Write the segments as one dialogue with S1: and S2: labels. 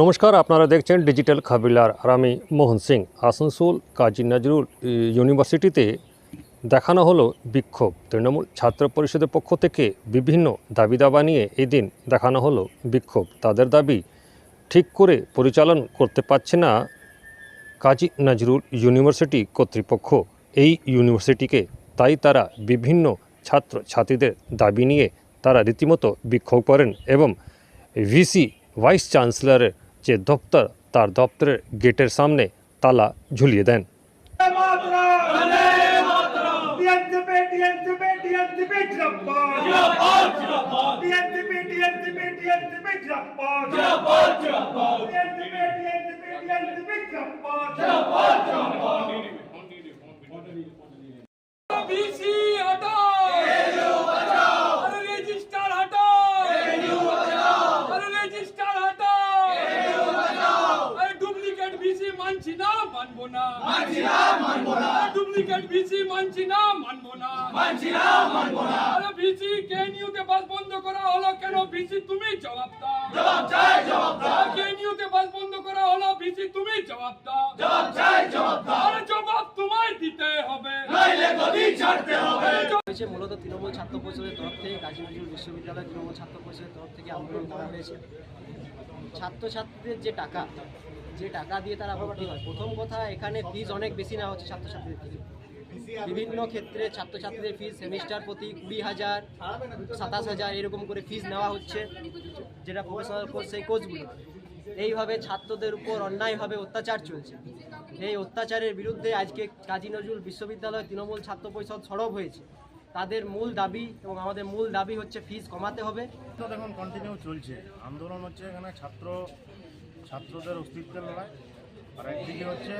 S1: নমস্কার, আপনারা দেখছেন ডিজিটাল খাবিলার। আর আমি মোহন সিং। আসানসোল, কাজী নজরুল ইউনিভার্সিটিতে দেখানো হলো বিক্ষোভ। তৃণমূল ছাত্র পরিষদের পক্ষ থেকে বিভিন্ন দাবি দাবা নিয়ে এই দিন দেখানো হলো বিক্ষোভ। তাদের দাবি, ঠিক করে পরিচালন করতে পারছে না কাজী নজরুল ইউনিভার্সিটি কর্তৃপক্ষ। এই ইউনিভার্সিটিকে তাই তারা বিভিন্ন ছাত্র ছাত্রীদের দাবি নিয়ে তারা রীতিমতো বিক্ষোভ করেন এবং ভিসি ভাইস চ্যান্সেলরের যে দপ্তর তার দপ্তরের গেটের সামনে তালা ঝুলিয়ে দেন
S2: Jump on, jump on. মানছি না মানবো না। ডুপ্লিকেট বিসি মানছি না মানবো না। মানছি না মানবো না। আরে বিসি কেএনইউ তে বাস বন্ধ করা হলো কেন? বিসি তুমি জবাব দাও। জবাব চাই জবাব দাও। কেএনইউ তে বাস বন্ধ করা হলো? বিসি তুমি জবাব দাও। জবাব চাই জবাব দাও। আরে জবাব তোমায় দিতে হবে।
S3: হয়েছে মূলত তৃণমূল ছাত্র পরিষদের তরফ থেকে কাজী নজরুল বিশ্ববিদ্যালয় তৃণমূল ছাত্র পরিষদের তরফ থেকে আন্দোলন করা হয়েছে। ছাত্রছাত্রীদের যে টাকা যে টাকা দিয়ে তারা ভর্তি হয় প্রথম কথা, এখানে ফিজ অনেক বেশি নেওয়া হচ্ছে ছাত্রছাত্রীদের থেকে। বিভিন্ন ক্ষেত্রে ছাত্রছাত্রীদের ফিজ সেমিস্টার প্রতি কুড়ি হাজার, সাতাশ হাজার এরকম করে ফিজ নেওয়া হচ্ছে, যেটা প্রফেশনাল কোর্স সেই কোর্সগুলো এইভাবে ছাত্রদের উপর অন্যায়ভাবে অত্যাচার চলছে। এই অত্যাচারের বিরুদ্ধে আজকে কাজী নজরুল বিশ্ববিদ্যালয় তৃণমূল ছাত্র পরিষদ সরব হয়েছে। তাদের মূল দাবি এবং আমাদের মূল দাবি হচ্ছে ফিজ কমাতে হবে।
S4: তো কন্টিনিউ চলছে। আন্দোলন হচ্ছে এখানে ছাত্র ছাত্রদের অস্তিত্বের লড়াই, আর একদিকে হচ্ছে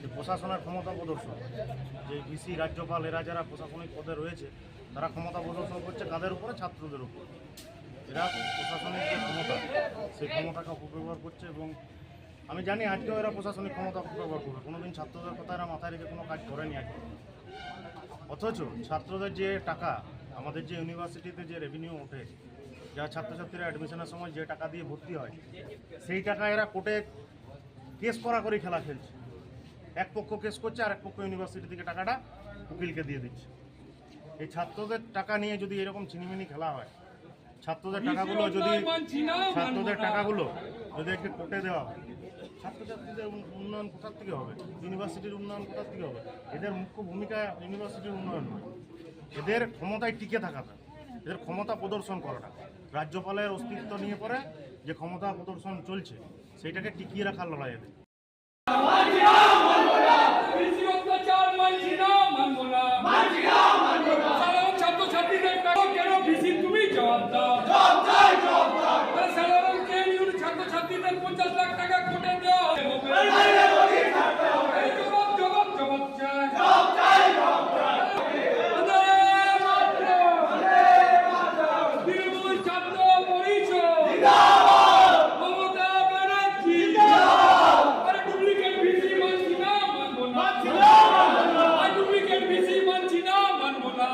S4: যে প্রশাসনের ক্ষমতা প্রদর্শন, যে ভিসি, রাজ্যপাল, এরা যারা প্রশাসনিক পদে রয়েছে, তারা ক্ষমতা প্রদর্শন করছে কাদের উপরে? ছাত্রদের উপর। এরা প্রশাসনিক যে ক্ষমতা, সেই ক্ষমতাকে অপব্যবহার করছে এবং আমি জানি আজকেও এরা প্রশাসনিক ক্ষমতা অপব্যবহার করবে। কোনোদিন ছাত্রদের কথা এরা মাথায় রেখে কোনো কাজ করেনি আজকে। অথচ ছাত্রদের যে টাকা, আমাদের যে ইউনিভার্সিটিতে যে রেভিনিউ ওঠে যা ছাত্রছাত্রীরা অ্যাডমিশনের সময় যে টাকা দিয়ে ভর্তি হয় সেই টাকা এরা কোর্টে কেস করা করে খেলা খেলছে। এক পক্ষ কেস করছে আর এক পক্ষ ইউনিভার্সিটি থেকে টাকাটা উকিলকে দিয়ে দিচ্ছে। এই ছাত্রদের টাকা নিয়ে যদি এরকম ছিনিমিনি খেলা হয় ছাত্রদের টাকাগুলো যদি ছাত্রদের টাকাগুলো যদি একটু কোর্টে দেওয়া হয় ছাত্রছাত্রীদের উন্নয়ন কোথার থেকে হবে? ইউনিভার্সিটির উন্নয়ন কোথার থেকে হবে? এদের মুখ্য ভূমিকা ইউনিভার্সিটির উন্নয়ন নয়। এদের ক্ষমতায় টিকে থাকাটা এদের ক্ষমতা প্রদর্শন করাটা। রাজ্যপালের অস্তিত্ব নিয়ে পরে যে ক্ষমতা প্রদর্শন চলছে সেইটাকে টিকিয়ে রাখার লড়াই এদের
S2: বিসি অত্যাচার মানছি না মানবো না মানছি না মানবো না সাধারণ ছাত্রছাত্রীদের টাকা কেন বিসি তুমি জবাব দাও জবাব চাই জবাব দাও আরে সাধারণ কেএনইউর ছাত্রছাত্রীদের পঞ্চাশ লাখ টাকা কোটে দেওয়া হবে এই জবাব জবাব জবাব চাই জবাব চাই জবাব চাই তৃণমূল ছাত্র পরিষদ মমতা ব্যানার্জি আরে ডুপ্লিকেট ভিসি মানছি না মানবো না আর ডুপ্লিকেট ভিসি মানছি না মানবো না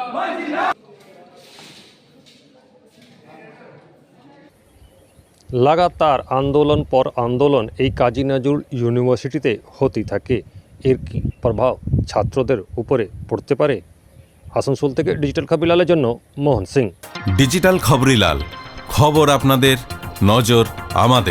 S1: লাগাতার আন্দোলন পর আন্দোলন এই কাজী নজরুল ইউনিভার্সিটিতে হতেই থাকে। এর কি প্রভাব ছাত্রদের উপরে পড়তে পারে? আসানসোল থেকে ডিজিটাল খবরিলালের জন্য মোহন সিং।
S5: ডিজিটাল খবরিলাল খবর আপনাদের, নজর আমাদের।